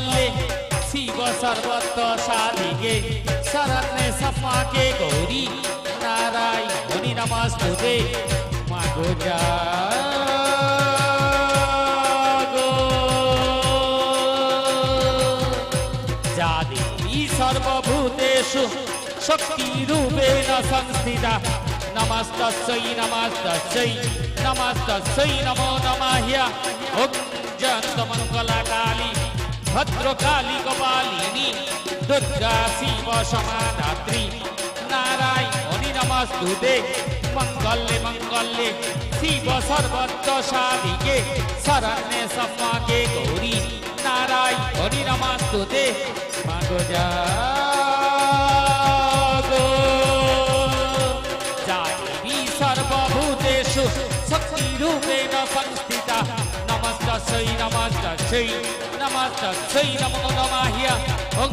मंगल्ये मंगल्ये शिव सर्वत्र साधिके शरण्ये सपाके गौरी नारायण नमस्तुते मागो जागो যা দেবী সর্বভূতেষু শক্তিরূপেণ সংস্থিতা নমস্তস্যৈ নমস্তস্যৈ নমস্তস্যৈ নমো নমাহ্য ওম জয়ন্তমঙ্গলাকালী ভদ্রকালী কপালিনী দুর্গা শিব সমাধাত্রী নারায়ণী নমস্তুতে মঙ্গলে মঙ্গলে শিব সর্বত্র সাধিকে শরণ্যে সম্মাকে গৌরী, নারায়ণী নমস্তুতে মাগো জাগো। জাতি সর্বভূতেষু শক্তিরূপেণ সংস্থিতা নমস্তস্যৈ নমস্তস্যৈ নমস্তস্যৈ নমো নমাহ্য ওম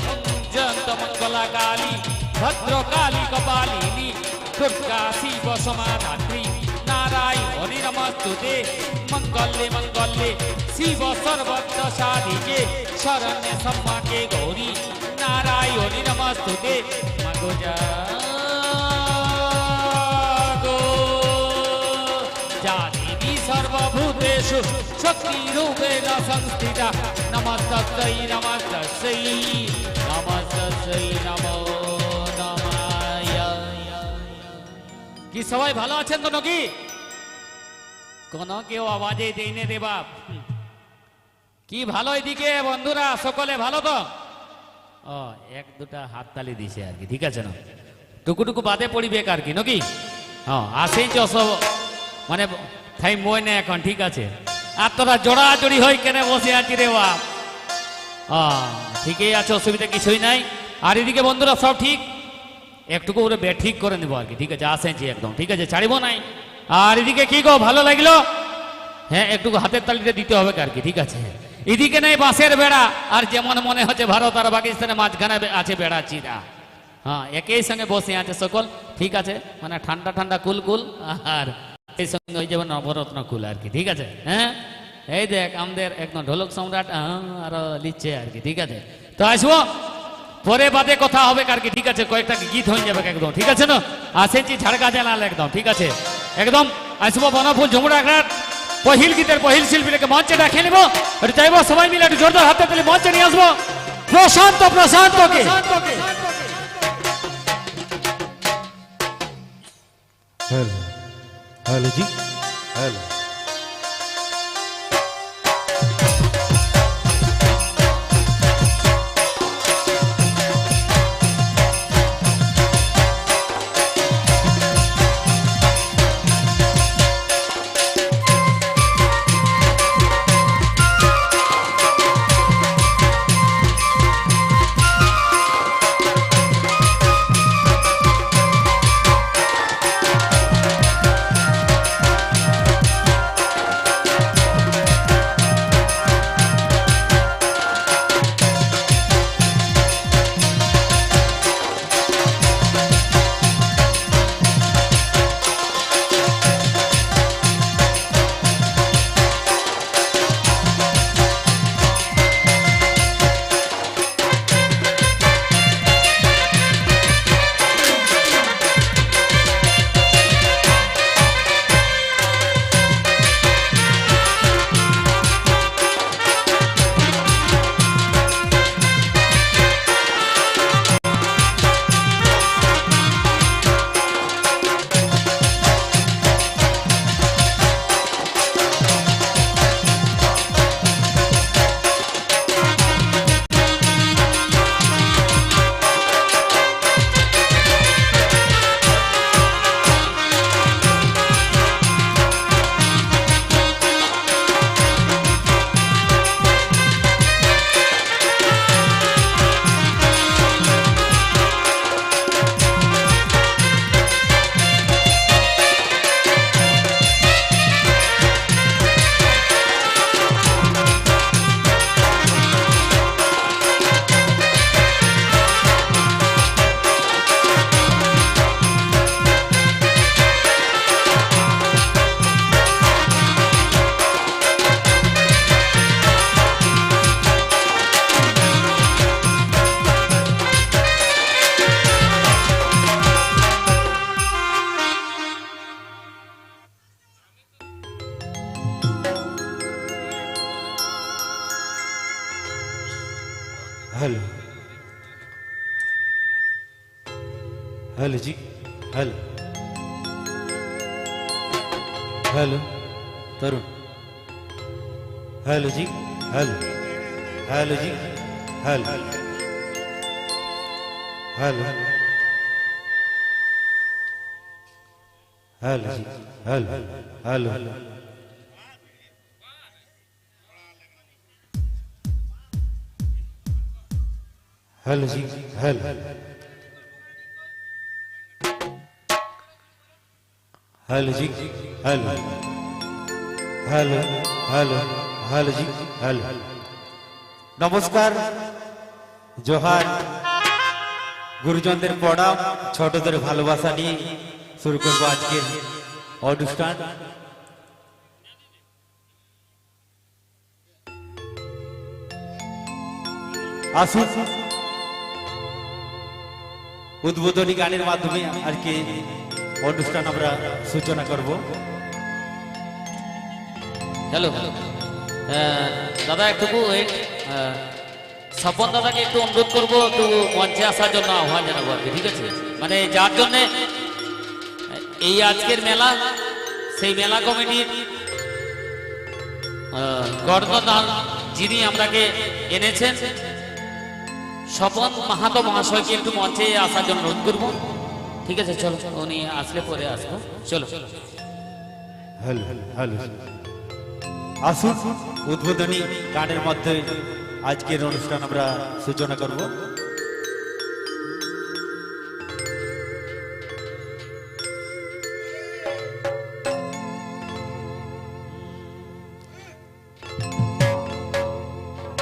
জয়ন্তমঙ্গলাকালী ভদ্রকালী কপালিনী দুর্গা শিব সমাধাত্রী নারায়ণী নমস্তুতে মঙ্গলে মঙ্গলে শিব সর্বত্র সাধিকে শরণ্যে সম্মাকে গৌরী নারায়ণী নমস্তুতে মাগো সর্বভূতেষু শক্তিরূপেণ সংস্থিতা নমস্তস্যৈ নমস্তস্যৈ নমস্তস্যৈ নমো নমায় কি সবাই ভালো আছেন তো নাকি কোন কেউ আওয়াজে দেয়নি রে বাপ। কি ভালো এদিকে বন্ধুরা সকলে ভালো তো ও এক দুটা হাততালি দিছে আর কি ঠিক আছে না টুকুটুকু বাদে পড়িবে আর কি নাকি হ্যাঁ আসেন অসব মানে থাই মই না এখন ঠিক আছে। আর তোরা জোড়াজড়ি হই কেনে বসে আছি রে বাপ। হ্যাঁ ঠিকই আছে, অসুবিধা কিছুই নাই। আর এদিকে বন্ধুরা সব ঠিক? একটুকু ওরে বে ঠিক করে নেব আর কি ঠিক আছে? আসেছি একদম, ঠিক আছে? ছাড়িব নাই? আর এদিকে কি গো, ভালো লাগল? হ্যাঁ একটু হাতের তালিতে দিতে হবে আর কি, ঠিক আছে? এদিকে নেই বাঁশের বেড়া, আর যেমন মনে হচ্ছে ভারত আর পাকিস্তানের মাঝখানে আছে বেড়া চিরা। হ্যাঁ একই সঙ্গে বসে আছে সকল, ঠিক আছে? মানে ঠান্ডা ঠান্ডা কুল কুল আর এই সঙ্গে ওই যেমন নবরত্ন কুল আর কি ঠিক আছে? হ্যাঁ? এই দেখ আমাদের একদম ঢোলক সম্রাট আরও লিখছে আর কি ঠিক আছে? তো আসব? পরে বাদে কথা হবে আর কি ঠিক আছে? কয়েকটা গীত হয়ে যাবে একদম ঠিক আছে না? আসেছি ঝাড়কা জানাল একদম ঠিক আছে? একদম আসব বনফুল ঝুমুরা ঘাট পহিল গীতের পহিল শিল্পীকে মঞ্চে ডাকিয়ে নেব। চাইব সবাই মিলে একটু জোরদার হাতে তুলে মঞ্চে নিয়ে আসব। Prashanta প্রশান্তকে। Hello hello ji. Hello. هلا هلا جي هلا هلا ترون هلا جي هلا هلا جي هلا هلا هلا جي هلا هلا hello ji hello hello ji hello hello hello hello ji hello নমস্কার, জোহার। গুরুজনদের প্রণাম, ছোটদের ভালোবাসা নিয়ে শুরু করব আজকের অনুষ্ঠান। আসুন উদ্বোধনী গানের মাধ্যমে আজকে অনুষ্ঠান আমরা সূচনা করব। হ্যালো। দাদা, একটু ওয়েট স্বপন দাদাকে একটু অনুরোধ করব, একটু মঞ্চে আসার জন্য আহ্বান জানাব আর কি, ঠিক আছে? মানে যার জন্যে এই আজকের মেলা, সেই মেলা কমিটির গর্দদান যিনি আপনাকে এনেছেন স্বপন মাহাতো মহাশয়কে একটু মঞ্চে আসার জন্য অনুরোধ করব। ঠিক আছে, চলো। উনি আসলে পরে আসব। চলো। Hello hello. আসুন, উদ্বোধনী গানের মধ্যে আজকের অনুষ্ঠান আমরা সূচনা করব।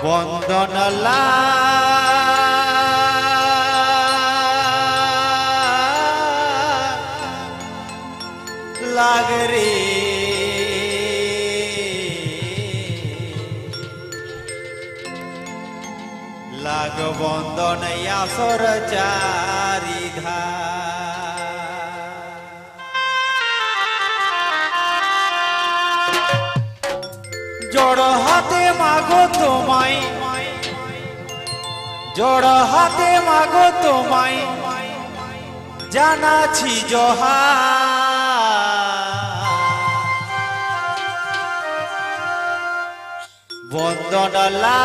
বন্দনলা জড় হাতে মাগো জড় হাতে মাগো তোমায় জানাছি জহা বন্দনলা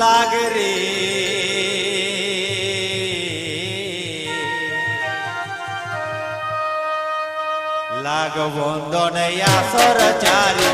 লাগরে লাগ বন্দন আসর চারিধা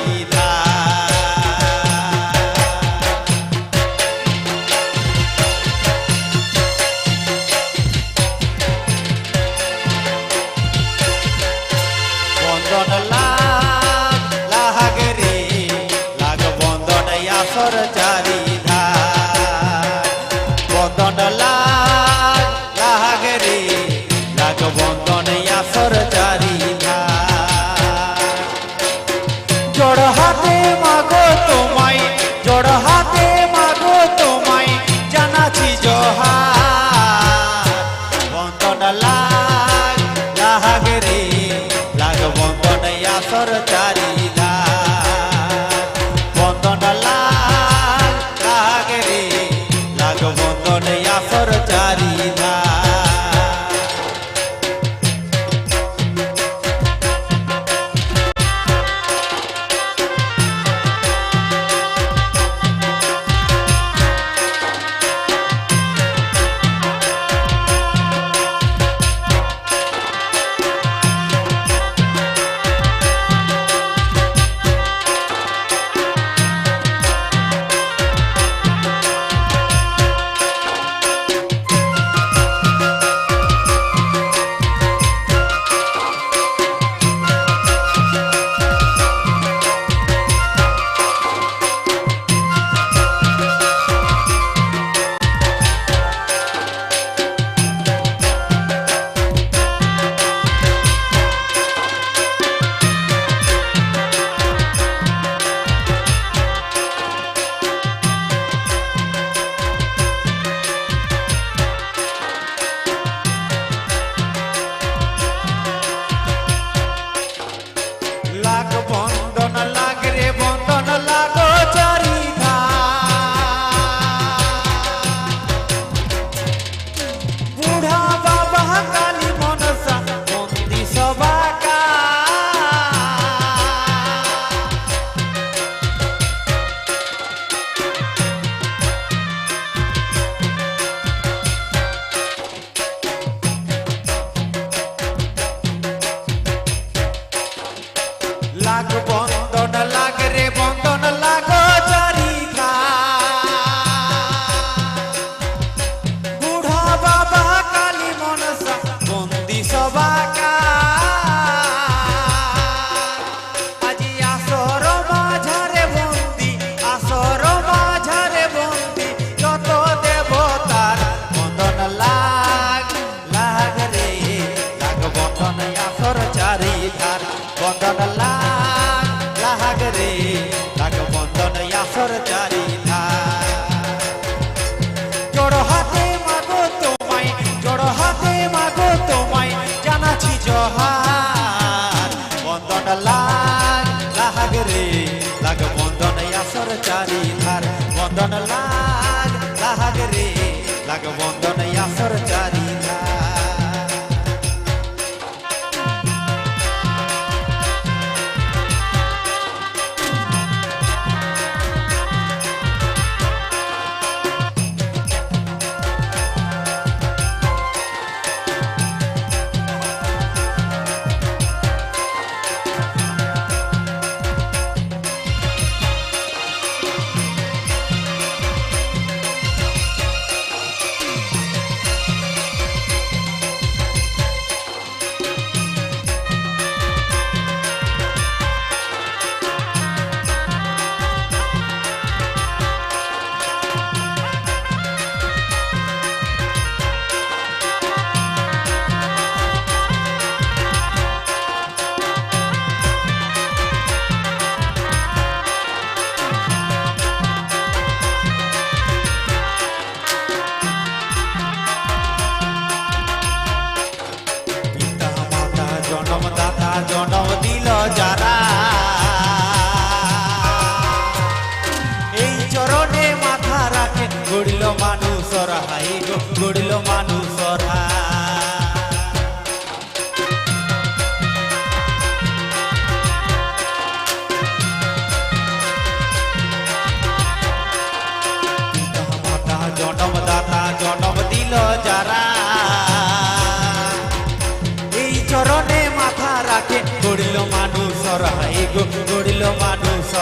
বাড়ি ধার বন্ধন লাগ লাগ রে লাগ বন্ধন আসর চা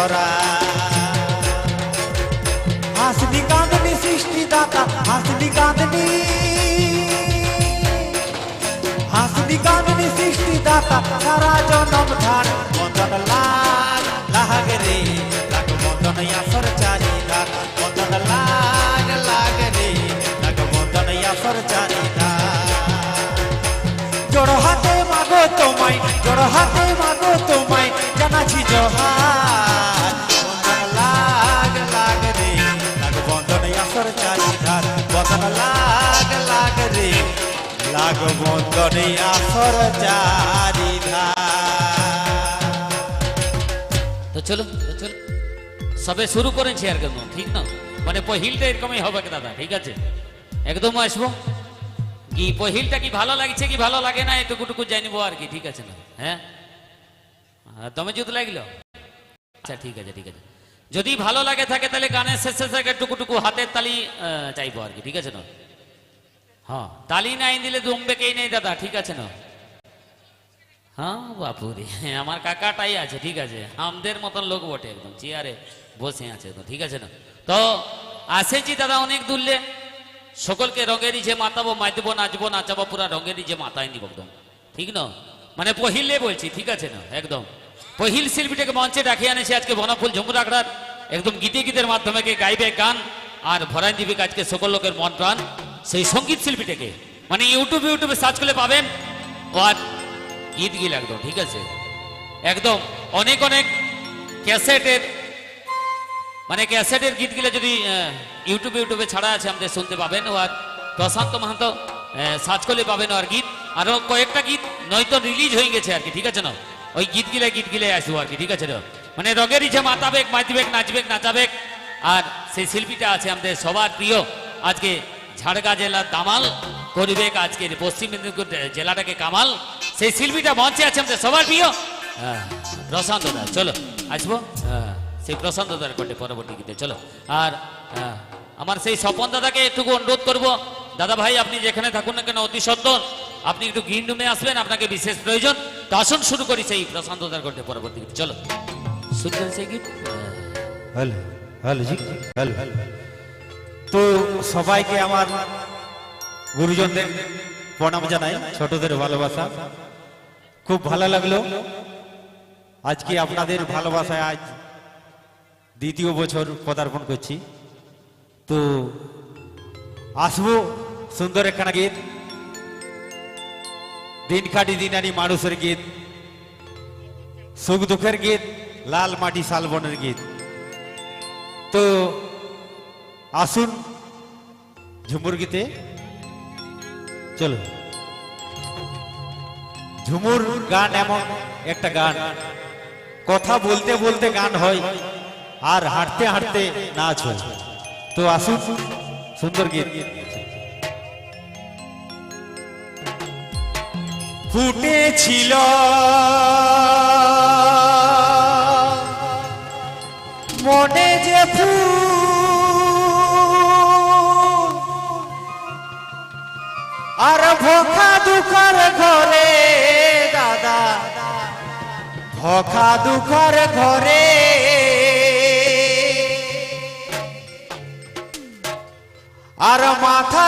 মানুষরা হাসনি কাঁদনি সৃষ্টি দাতা হাসনি কাঁদনি হাসনি কাঁদনি সৃষ্টি সারা জনম ধান মদন লাগ লাগ রে, লাগ মদন আসর চারি ধান মদন লাগ লাগ রে, লাগ মদন আসর চারি ধান জড় হাতে মাগো তোমায়, জড় হাতে সবে শুরু করেছি আর ঠিক না? মানে পহিলটা এরকমই হবে দাদা, ঠিক আছে? একদম আসব। কি পহিলটা কি ভালো লাগছে কি ভালো লাগে না এটুকুটুকু জানিবো আর কি, ঠিক আছে না? হ্যাঁ? তুমি যদি লাগল? আচ্ছা ঠিক আছে ঠিক আছে। যদি ভালো লাগে থাকে তাহলে গানের শেষে থেকে টুকুটুকু হাতের তালি চাইব আর কি, ঠিক আছে না? হ্যাঁ। তালি নাই দিলে জমবে কেই নেই দাদা ঠিক আছে না? হ্যাঁ বাপুরে আমার কাকাটাই আছে ঠিক আছে। আমাদের মতন লোক বটে একদম চেয়ারে বসে আছে তো ঠিক আছে না? তো আসেছি দাদা অনেক দূরলে। সকলকে রঙেরই যে মাতাবো মাইতবো নাচবো নাচাবো পুরা রঙেরই যে মাথায় নিব একদম ঠিক না? মানে পহিলে বলছি ঠিক আছে না? একদম। পহিল শিল্পীটাকে মঞ্চে ডাকিয়ে আনেছি আজকে বনফুল ঝুমুর আখড়ার একদম গীতে গীতের মাধ্যমে গাইবে গান আর ভরাই দিবে আজকে সকল লোকের মন প্রাণ। সেই সংগীত শিল্পীটাকে। মানে ইউটিউবে ইউটিউবে সার্চ করলে পাবেন। আর গীত গিল একদম ঠিক আছে? একদম অনেক অনেক ক্যাসেটের মানে ক্যাসেটের গীতগুলো যদি ইউটিউবে ইউটিউবে ছাড়া আছে, আমাদের শুনতে পাবেন। আর প্রশান্ত মাহাতো সার্চ করলে পাবেন আর গীত। আরও কয়েকটা গীত নয়তো রিলিজ হয়ে গেছে আর কি, ঠিক আছে না? ওই গীতগুলো গীতগুলো আসব আর কি, ঠিক আছে না? মানে রগের ইচ্ছে মাতাবেক মাতিবেক নাচবেক নাচাবেক আর সেই শিল্পীটা আছে আমাদের সবার প্রিয়। আজকে ঝাড়গা জেলার দামাল করিবেক আজকের পশ্চিম মেদিনীপুর জেলাটাকে কামাল। সেই শিল্পীটা মঞ্চে আছে আমাদের সবার প্রিয়। হ্যাঁ, প্রশান্ত দা চলো আসব। হ্যাঁ, সেই প্রশান্ত দার কোটে পরবর্তী গীতে চলো। আর হ্যাঁ, আমার সেই স্বপন দাদাকে একটু অনুরোধ করব। দাদা ভাই আপনি যেখানে থাকুন না কেন অতি সত্তর আপনি একটু গ্রিন রুমে আসবেন আপনাকে বিশেষ প্রয়োজন। তো আসুন শুরু করি সেই প্রশান্ত দার কোটে পরবর্তী গীত চলো। শুনছেন সেই গীত? হ্যাঁ। Hello hello hello. তো সবাইকে আমার গুরুজনদের প্রণাম জানাই, ছোটদের ভালোবাসা। খুব ভালো লাগল। আজকে আপনাদের ভালোবাসায় আজ দ্বিতীয় বছর পদার্পণ করছি। তো আসব সুন্দর একখানা গীত। দিন কাটি দিন আনি মানুষের গীত। সুখ দুঃখের গীত, লাল মাটি শালবনের গীত। তো আসুন, ঝুমুর গীতে চলো। ঝুমুর গান এমন একটা গান, কথা বলতে বলতে গান হয় আর হাঁটতে হাঁটতে নাচ হয়। তো আসুন, সুন্দর গীত। ফুটেছিল মনে যে ফুল আর ভোখা দুঃখর ঘরে দাদা। ভোখা দুঃখর ঘরে। আর মাথা